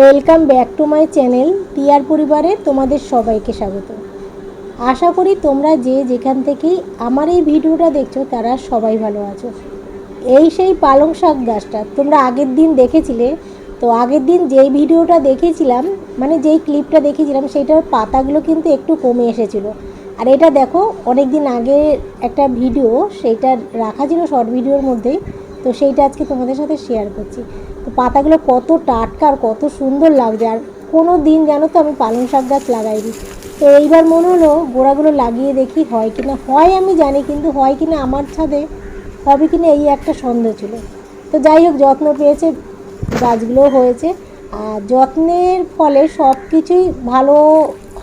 Welcome back to my channel টিয়ার পরিবারে তোমাদের সবাইকে স্বাগত। আশা করি তোমরা যে যেখান থেকেই আমার এই ভিডিওটা দেখছ, তারা সবাই ভালো আছো। এই সেই পালং শাক গাছটা, তোমরা আগের দিন দেখেছিলে? তো আগের দিন যেই ভিডিওটা দেখেছিলাম মানে যেই ক্লিপটা দেখেছিলাম, সেইটার পাতাগুলো কিন্তু একটু কমে এসেছিল। আর এটা দেখো অনেক দিন আগে একটা ভিডিও, সেইটা রাখা ছিল শর্ট ভিডিওর মধ্যেই, তো সেইটা আজকে তোমাদের সাথে শেয়ার করছি। পাতাগুলো কত টাটকা আর কত সুন্দর লাগছে। আর কোনো দিন জানো তো আমি পালং শাক গাছ লাগাইনি। তো এইবার মনে হলো গোড়াগুলো লাগিয়ে দেখি হয় কি না হয় আমি জানি, কিন্তু হয় কি না আমার ছাদে, হবে কি না এই একটা সন্দেহ ছিল। তো যাই হোক, যত্ন পেয়েছে গাছগুলো হয়েছে। আর যত্নের ফলে সব কিছুই ভালো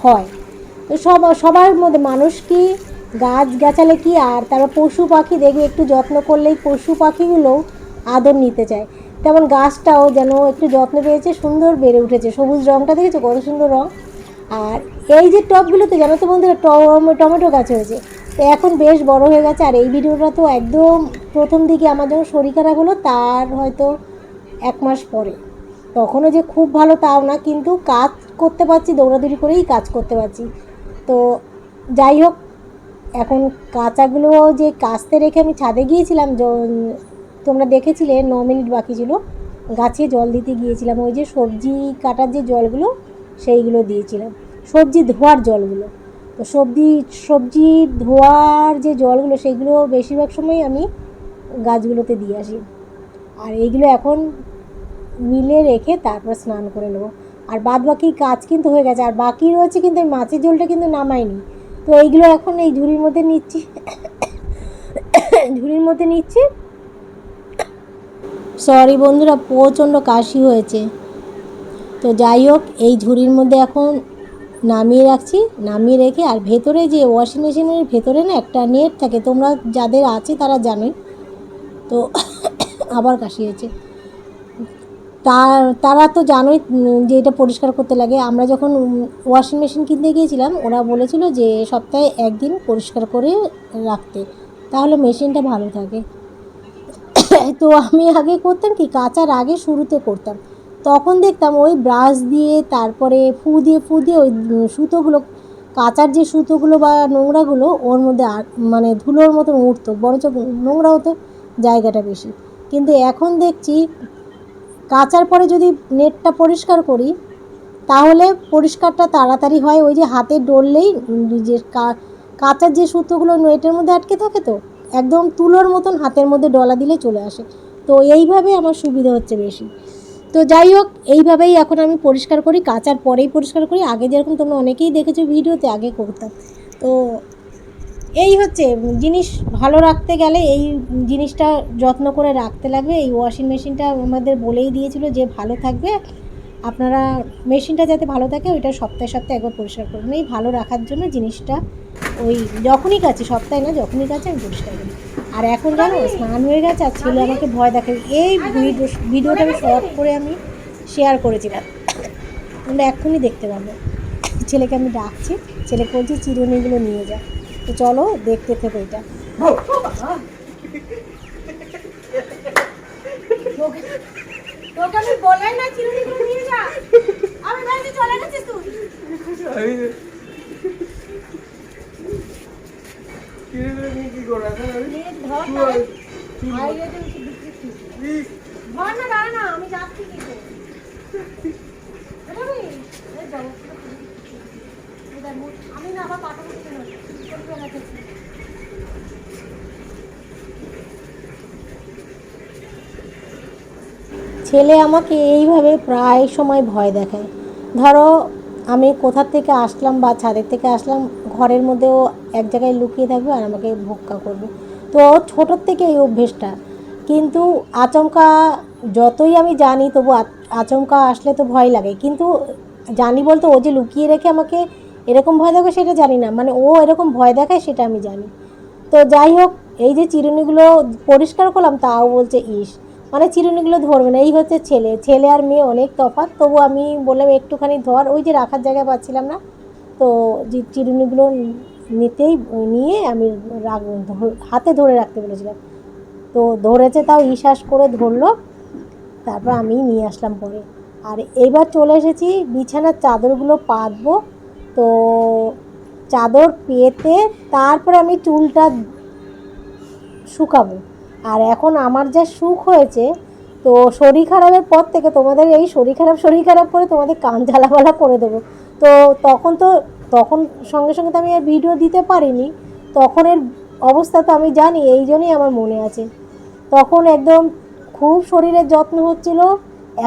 হয়। তো সব, সবার মধ্যে মানুষ কি গাছ গাছালে কি আর তারপর পশু পাখি দেখবে, একটু যত্ন করলেই পশু পাখিগুলোও আদর নিতে চায়। তেমন গাছটাও যেন একটু যত্ন পেয়েছে, সুন্দর বেড়ে উঠেছে। সবুজ রঙটা দেখেছ? কত সুন্দর রঙ আর এই যে টবগুলোতে জানো তো বন্ধুরা, টম- টমেটো গাছ হয়েছে। তো এখন বেশ বড় হয়ে গেছে। আর এই ভিডিওটা তো একদম প্রথম দিকে আমার যখন শরীর খারাপ হলো, তার হয়তো এক মাস পরে। তখনও যে খুব ভালো তাও না, কিন্তু কাজ করতে পারছি, দৌড়াদৌড়ি করেই কাজ করতে পারছি। তো যাই হোক, এখন কাঁচাগুলো যে কাস্তে রেখে আমি ছাদে গিয়েছিলাম তোমরা দেখেছিলে, ন মিনিট বাকি ছিল। গাছে জল দিতে গিয়েছিলাম। ওই যে সবজি কাটার যে জলগুলো, সেইগুলো দিয়েছিলাম। সবজি ধোয়ার জলগুলো। তো সবজি সবজি ধোয়ার যে জলগুলো সেইগুলো বেশিরভাগ সময় আমি গাছগুলোতে দিয়ে আসি। আর এইগুলো এখন মিলে রেখে তারপর স্নান করে নেব। আর বাদ বাকি কাজ কিন্তু হয়ে গেছে। আর বাকি রয়েছে কিন্তু এই মাছের ঝোলটা কিন্তু নামাইনি। তো এইগুলো এখন এই ঝুড়ির মধ্যে নিচ্ছি। ঝুড়ির মধ্যে নিচ্ছি। সরি বন্ধুরা, প্রচণ্ড কাশি হয়েছে। তো যাই হোক, এই ঝুড়ির মধ্যে এখন নামিয়ে রাখছি, নামিয়ে রেখে আর ভেতরে যে ওয়াশিং মেশিনের ভেতরে না একটা নেট থাকে, তোমরা যাদের আছে তারা জানোই। তো আবার কাশি হয়েছে। তার তারা তো জানোই যে এটা পরিষ্কার করতে লাগে। আমরা যখন ওয়াশিং মেশিন কিনতে গিয়েছিলাম, ওরা বলেছিল যে সপ্তাহে একদিন পরিষ্কার করে রাখতে। তাহলে মেশিনটা ভালো থাকে। তো আমি আগে করতাম কি, কাচার আগে শুরুতে করতাম। তখন দেখতাম ওই ব্রাশ দিয়ে, তারপরে ফু দিয়ে ফু দিয়ে ওই সুতোগুলো, কাচার যে সুতোগুলো বা নোংরাগুলো, ওর মধ্যে মানে ধুলোর মতন উঠতো বরঞ্চ নোংরা হতো জায়গাটা বেশি। কিন্তু এখন দেখছি, কাচার পরে যদি নেটটা পরিষ্কার করি, তাহলে পরিষ্কারটা তাড়াতাড়ি হয়। ওই যে হাতে ডললেই যে কাঁচার যে সুতোগুলো নেটের মধ্যে আটকে থাকে তো একদম তুলোর মতন হাতের মধ্যে ডলা দিলে চলে আসে। তো এইভাবে আমার সুবিধা হচ্ছে বেশি। তো যাই হোক, এইভাবেই এখন আমি পরিষ্কার করি, কাচার পরেই পরিষ্কার করি। আগে যেরকম তোমরা অনেকেই দেখেছ ভিডিওতে, আগে করতাম। তো এই হচ্ছে জিনিস ভালো রাখতে গেলে এই জিনিসটা যত্ন করে রাখতে লাগবে। এই ওয়াশিং মেশিনটা আমাদের বলেই দিয়েছিল যে ভালো থাকবে। আপনারা মেশিনটা যাতে ভালো থাকে ওইটা সপ্তাহে সপ্তাহে একবার পরিষ্কার করবেন এই ভালো রাখার জন্য জিনিসটা ওই যখনই কাছে সপ্তাহে না যখনই কাছে আমি পরিষ্কার করি। আর এখন জানো স্নান হয়ে গেছে আর ছেলে আমাকে ভয় দেখে এই ভিডিও ভিডিওটা আমি শর্ট করে আমি শেয়ার করেছিলাম। তোমরা এক্ষুনি দেখতে পাবে। ছেলেকে আমি ডাকছি ছেলে বলছি চিরুনিগুলো নিয়ে যা। তো চলো দেখতে থেকো এটা। তোকে আমি বলাই না নিয়ে যা। আমি ভাবছি চলে গেছিস তুই। নে, ধর তাহলে। আইলে তো উঠে বিক্রি ধর না দাঁড়া না আমি যাচ্ছি কি করে? আমি না আবার মুখে নেব। না ছেলে আমাকে এইভাবে প্রায় সময় ভয় দেখায়। ধরো, আমি কোথার থেকে আসলাম বা ছাদের থেকে আসলাম, ঘরের মধ্যেও এক জায়গায় লুকিয়ে থাকবে আর আমাকে ভোক্কা করবে। তো ছোটোর থেকে এই অভ্যেসটা। কিন্তু আচমকা, যতই আমি জানি, তবু আচমকা আসলে তো ভয় লাগে। কিন্তু জানি বলতে ও যে লুকিয়ে রেখে আমাকে এরকম ভয় দেখায় সেটা জানি না। মানে ও এরকম ভয় দেখায় সেটা আমি জানি। তো যাই হোক, এই যে চিরুনিগুলো পরিষ্কার করলাম, তাও বলছে, ইস মানে চিরুনিগুলো ধরবে না। এই হচ্ছে ছেলে। ছেলে আর মেয়ে অনেক তফাৎ। তবু আমি বললাম, একটুখানি ধর। ওই যে রাখার জায়গা পাচ্ছিলাম না। তো যে চিরুনিগুলো নিতেই, নিয়ে আমি হাতে ধরে রাখতে বলেছিলাম। তো ধরেছে তাও ইশ্বাস করে ধরলো। তারপর আমি নিয়ে আসলাম পরে। আর এইবার চলে এসেছি, বিছানার চাদরগুলো পাতবো। তো চাদর পেতে তারপরে আমি চুলটা শুকাবো। আর এখন আমার যা সুখ হয়েছে, তো শরীর খারাপের পর থেকে তোমাদের এই শরীর খারাপ শরীর খারাপ করে তোমাদের কান ঝালাপালা করে দেবো। তো তখন তো, তখন সঙ্গে সঙ্গে তো আমি আর ভিডিও দিতে পারিনি তখনের অবস্থা তো আমি জানি, এই জন্যই আমার মনে আছে। তখন একদম খুব শরীরের যত্ন হচ্ছিল,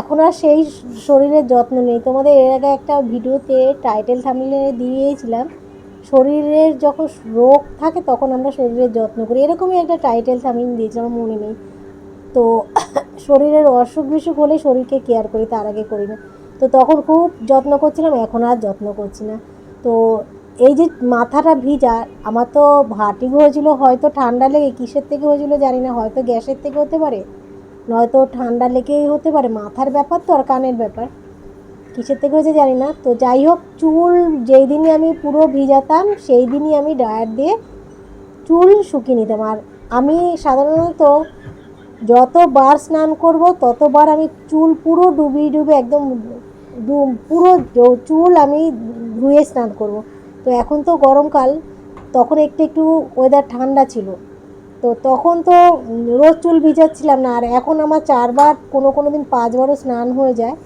এখন আর সেই শরীরের যত্ন নেই। তোমাদের এর আগে একটা ভিডিওতে টাইটেল থামিলে দিয়েছিলাম শরীরের যখন রোগ থাকে তখন আমরা শরীরের যত্ন করি। এরকমই একটা টাইটেল থামিল দিয়েছিলাম, মনে নেই। তো শরীরের অসুখ বিসুখ হলে শরীরকে কেয়ার করি, তার আগে করি না। তো তখন খুব যত্ন করছিলাম, এখন আর যত্ন করছি না। তো এই যে মাথাটা ভিজা, আমার তো ভাটিগো হয়েছিল, হয়তো ঠান্ডা লেগে, কিসের থেকে হয়েছিল জানি না, হয়তো গ্যাসের থেকে হতে পারে, নয়তো ঠান্ডা লেগেই হতে পারে, মাথার ব্যাপার তো আর কানের ব্যাপার। কিসের থেকে হয়েছে জানি না। তো যাই হোক, চুল যেই দিনই আমি পুরো ভিজাতাম, সেই দিনই আমি ড্রায়ার দিয়ে চুল শুকিয়ে নিতাম। আর আমি সাধারণত যতবার স্নান করব, ততবার আমি চুল পুরো ডুবিয়ে ডুবে একদম পুরো চুল আমি ধুয়ে স্নান করব। তো এখন তো গরমকাল, তখন একটু একটু ওয়েদার ঠান্ডা ছিল। তো তখন তো রোজ চুল ভিজাচ্ছিলাম না। আর এখন আমার চারবার কোনো কোনো দিন পাঁচবারও স্নান হয়ে যায়।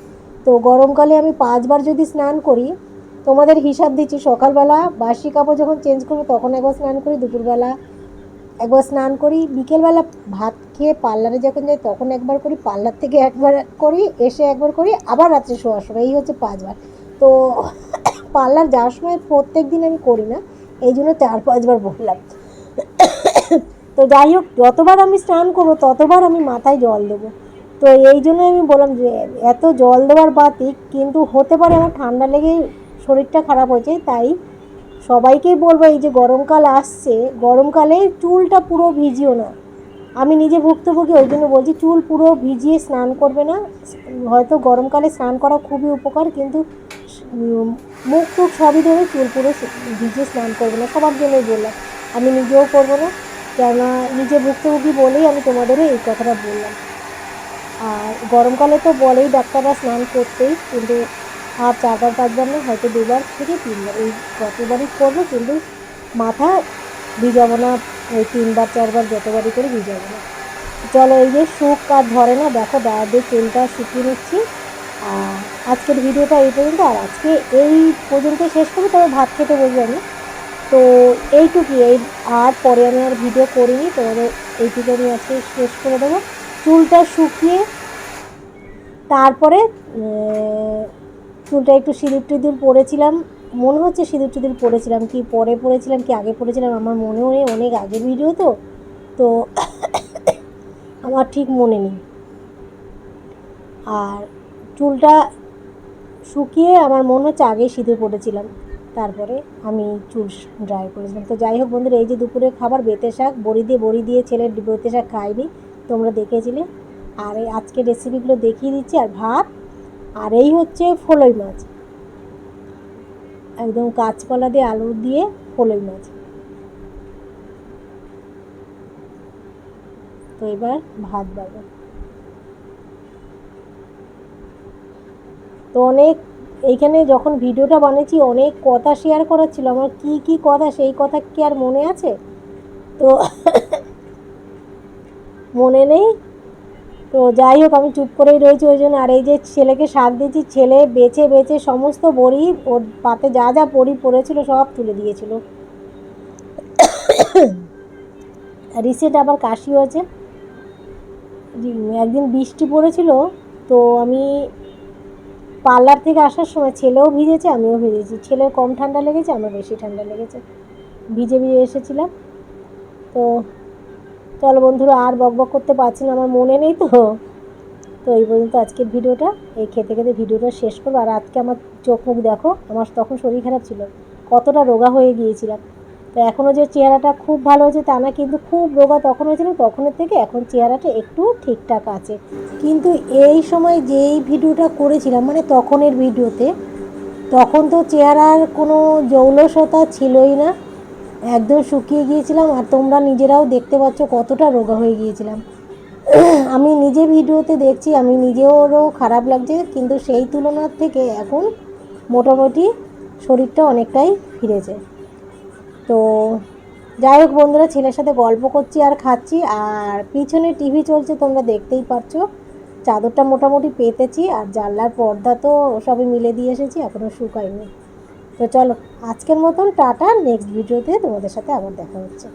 তো গরমকালে আমি পাঁচবার যদি স্নান করি, তোমাদের হিসাব দিচ্ছি সকালবেলা বাসি কাপড় যখন চেঞ্জ করব তখন একবার স্নান করি, দুপুরবেলা একবার স্নান করি, বিকেলবেলা ভাত খেয়ে পার্লারে যখন যাই তখন একবার করি, পার্লার থেকে একবার করি, এসে একবার করি, আবার রাত্রে শোয়ার সময়, এই হচ্ছে পাঁচবার। তো পার্লার যাওয়ার সময় প্রত্যেক দিন আমি করি না, এই জন্য চার পাঁচবার বললাম। তো যাই হোক, যতবার আমি স্নান করব ততবার আমি মাথায় জল দেবো। তো এই জন্য আমি বললাম যে, এত জল দেওয়ার বাতিক কিন্তু হতে পারে আমার ঠান্ডা লেগে শরীরটা খারাপ হয়েছে, তাই সবাইকেই বলব এই যে গরমকাল আসছে, গরমকালে চুলটা পুরো ভিজিও না। আমি নিজে ভুক্তভোগী, ওই জন্য বলছি চুল পুরো ভিজিয়ে স্নান করবে না। হয়তো গরমকালে স্নান করা খুবই উপকার, কিন্তু মুখ টুখ সবই ধরে চুল পুরো ভিজিয়ে স্নান করবে না, সবার জন্যই বললাম। আমি নিজেও করব না, কেননা নিজে ভুক্তভোগী বলেই আমি তোমাদেরও এই কথাটা বললাম। আর গরমকালে তো বলেই ডাক্তাররা স্নান করতেই, কিন্তু আর চারবার পাঁচবার না, হয়তো দুবার থেকে তিনবার। এই কতবারই করব, কিন্তু মাথা ভিজাবো না ওই তিনবার, চারবার যতবারই করে ভিজাবো না। চলো এই যে শুক আর ধরে না, দেখো দাঁড়া দিয়ে তেলটা শুকিয়ে নিচ্ছি। আর আজকের ভিডিওটা এই পর্যন্ত, আর আজকে এই পর্যন্ত শেষ করব, তবে ভাত খেতে বসবো আমি। তো এইটুকুই, এই আর পরে আমি আর ভিডিও করিনি তোমাদের এইটুকু আমি আজকে শেষ করে দেবো। চুলটা শুকিয়ে তারপরে চুলটা একটু সিঁদুর টিঁদুর পরেছিলাম। মনে হচ্ছে সিঁদুর টিঁদুর পরেছিলাম কি, পরে পরেছিলাম কি, আগে পরেছিলাম, আমার মনেও নেই, অনেক আগে ভিডিও তো। তো আমার ঠিক মনে নেই। আর চুলটা শুকিয়ে আমার মনে হচ্ছে আগেই সিঁদুর পরেছিলাম। তারপরে আমি চুল ড্রাই করেছিলাম। তো যাই হোক বন্ধুরা, এই যে দুপুরে খাবার বেতে শাক, বড়ি দিয়ে বড়ি দিয়ে ছেলে বেতে শাক খাইনি। তোমরা দেখেছিলে। আর এই আজকে রেসিপিগুলো দেখিয়ে দিচ্ছি, আর ভাত, আর এই হচ্ছে ফলই মাছ। একদম কাঁচকলা দিয়ে আলু দিয়ে ফলই মাছ। তো এবার ভাত বাড়বো তো অনেক, এইখানে যখন ভিডিওটা বানিয়েছি, অনেক কথা শেয়ার করার ছিল। আমার কি কি কথা, সেই কথা কি আর মনে আছে? তো মনে নেই। তো যাই হোক, আমি চুপ করেই রয়েছি ওই জন্য। আর এই যে ছেলেকে শাক দিয়েছি, ছেলে বেছে বেছে সমস্ত বড়ি, ওর পাতে যা যা বড়ি পড়েছিল সব তুলে দিয়েছিল। রিসেন্ট আবার কাশি হয়েছে। একদিন বৃষ্টি পড়েছিল, তো আমি পার্লার থেকে আসার সময় ছেলেও ভিজেছে, আমিও ভিজেছি। ছেলের কম ঠান্ডা লেগেছে, আমার বেশি ঠান্ডা লেগেছে। ভিজে ভিজে এসেছিলাম। তো চলো বন্ধুরা, আর বক বক করতে পারছি না, আমার মনে নেই তো। তো এই পর্যন্ত আজকের ভিডিওটা, এই খেতে খেতে ভিডিওটা শেষ করব। আর আজকে আমার চোখ মুখ দেখো, আমার তখন শরীর খারাপ ছিল, কতটা রোগা হয়ে গিয়েছিলাম। তো এখনও যে চেহারাটা খুব ভালো হয়েছে, তা না, কিন্তু খুব রোগা তখন হয়েছিল, তখনের থেকে এখন চেহারাটা একটু ঠিকঠাক আছে। কিন্তু এই সময় যেই ভিডিওটা করেছিলাম মানে তখনের ভিডিওতে, তখন তো চেহারার কোনো জৌলসতা ছিলই না। একদম শুকিয়ে গিয়েছিলাম আর তোমরা নিজেরাও দেখতে পাচ্ছ কতটা রোগা হয়ে গিয়েছিলাম। আমি নিজে ভিডিওতে দেখছি, আমি নিজেরও খারাপ লাগছে, কিন্তু সেই তুলনার থেকে এখন মোটামুটি শরীরটা অনেকটাই ফিরেছে। তো যাই হোক বন্ধুরা, ছেলের সাথে গল্প করছি আর খাচ্ছি, আর পিছনে টিভি চলছে, তোমরা দেখতেই পাচ্ছ চাদরটা মোটামুটি পেতেছি, আর জানলার পর্দা তো সবই মিলে দিয়ে এসেছি এখনও শুকায়নি। তো চলো আজকের মতন টাটা নেক্সট ভিডিওতে তোমাদের সাথে আবার দেখা হচ্ছে।